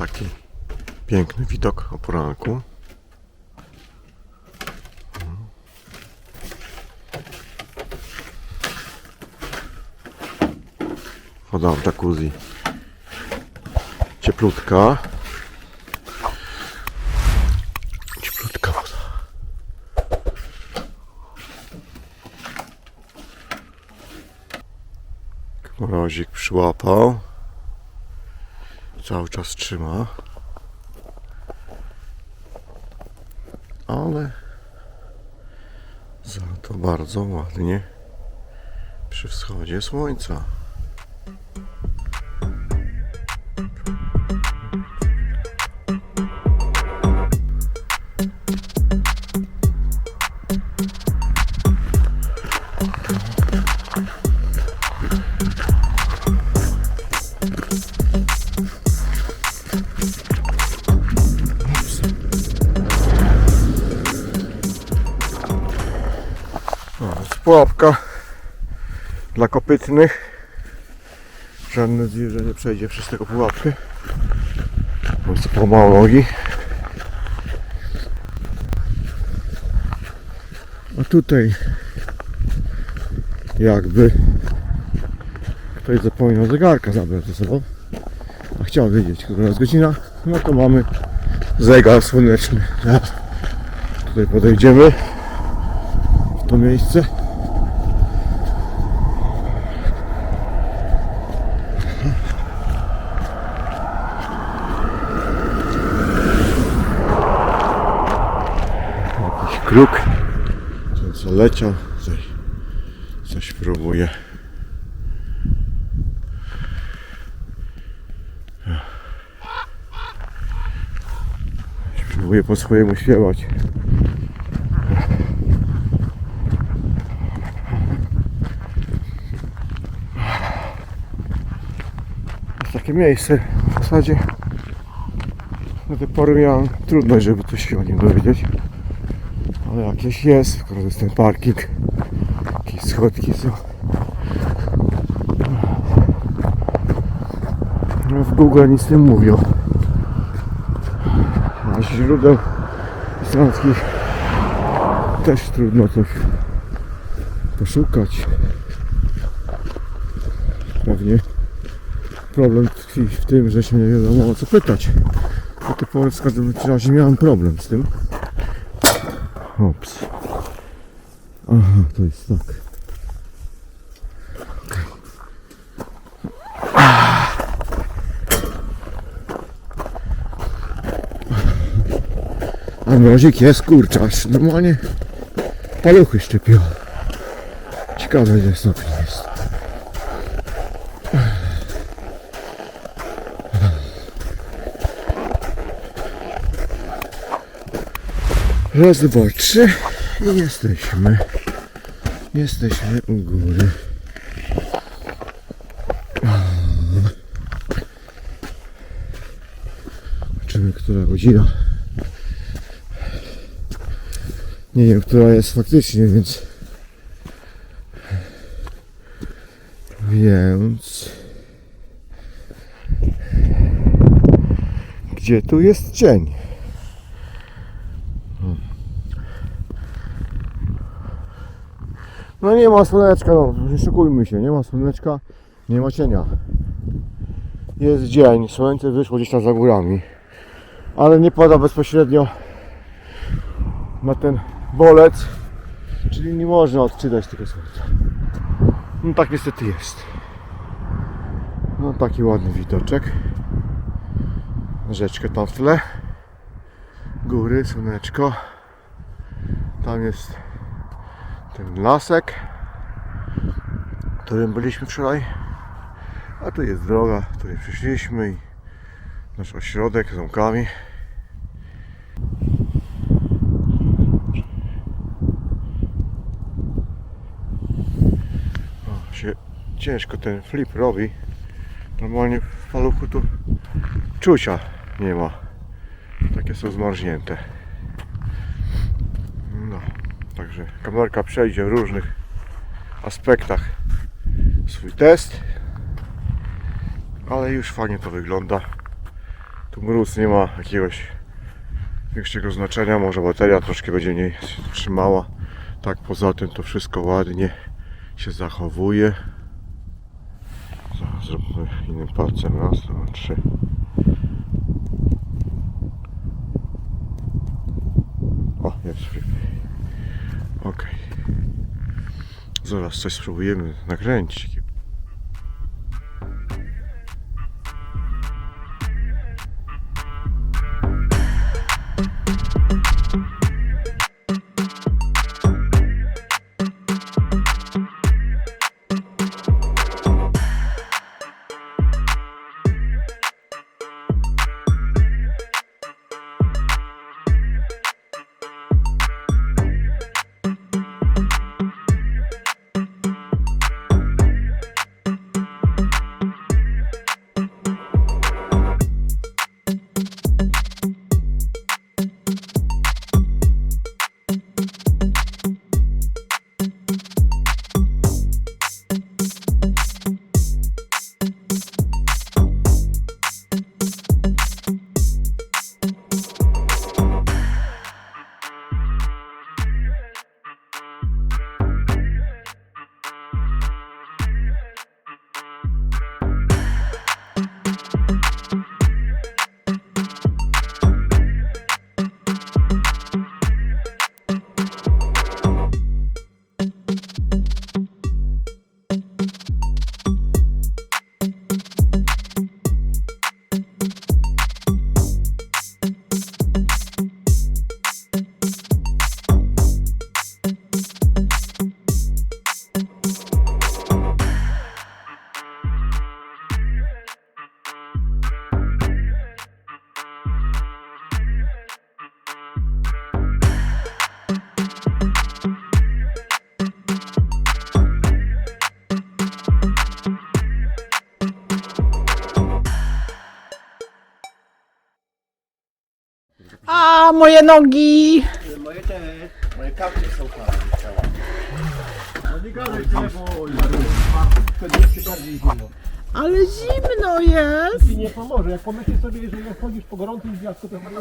taki piękny widok o poranku. Woda w jacuzzi. Cieplutka. Cieplutka woda. Mrozik przyłapał. Cały czas trzyma. Ale za to bardzo ładnie przy wschodzie słońca. Pułapka dla kopytnych. Żadne zwierzę nie przejdzie przez tego pułapkę. Po prostu nogi. A tutaj jakby ktoś zapomniał zegarka zabrać ze sobą. A chciał wiedzieć, która jest godzina. No to mamy zegar słoneczny. Tutaj podejdziemy miejsce. Jakiś kruk. Ten co leciał. Coś, coś próbuje. Próbuje po swojemu śpiewać. jest takie miejsce. W zasadzie do tej pory miałem trudność, żeby coś się o nim dowiedzieć. Ale jakieś jest, skoro jest ten parking jakieś schodki są. No w Google nic nie mówią. A źródeł islandzkich też trudno coś poszukać. Pewnie problem tkwi w tym, że się nie wiadomo o co pytać. Do tej pory w każdym razie miałem problem z tym. Ops. Aha, to jest tak. A mrozik jest kurczarz. Normalnie paluchy szczypią. Ciekawe, że stopień jest. Raz, dwa, trzy i jesteśmy. Jesteśmy u góry. Zobaczymy, która godzina. Nie wiem, która jest faktycznie, więc... Więc... Gdzie tu jest cień? No nie ma słoneczka, no nie szukujmy się, nie ma słoneczka, nie ma cienia. Jest dzień, słońce wyszło gdzieś tam za górami, ale nie pada bezpośrednio na ten bolec, czyli nie można odczytać tego słońca. No tak niestety jest. No taki ładny widoczek. Rzeczkę tam w tle. Góry, słoneczko. Tam jest ten lasek, którym byliśmy wczoraj. A tu jest droga, której przyszliśmy i nasz ośrodek z łąkami. O, się ciężko ten flip robi. Normalnie w paluchu tu czucia nie ma. Takie są zmarznięte. No. Także kamerka przejdzie w różnych aspektach swój test. Ale już fajnie to wygląda. Tu mróz nie ma jakiegoś większego znaczenia, może bateria troszkę będzie mniej trzymała. Tak poza tym to wszystko ładnie się zachowuje. Zróbmy innym palcem. Raz, dwa, trzy. O, jest free. Ok. Zaraz coś spróbujemy nakręcić. Moje nogi! Moje te, moje karty są tam. No nie gadaj tyle, bo wtedy jeszcze bardziej zimno. Ale zimno jest! Ci nie pomoże, jak pomyślisz sobie, że jak chodzisz po gorącym związku, to chyba nie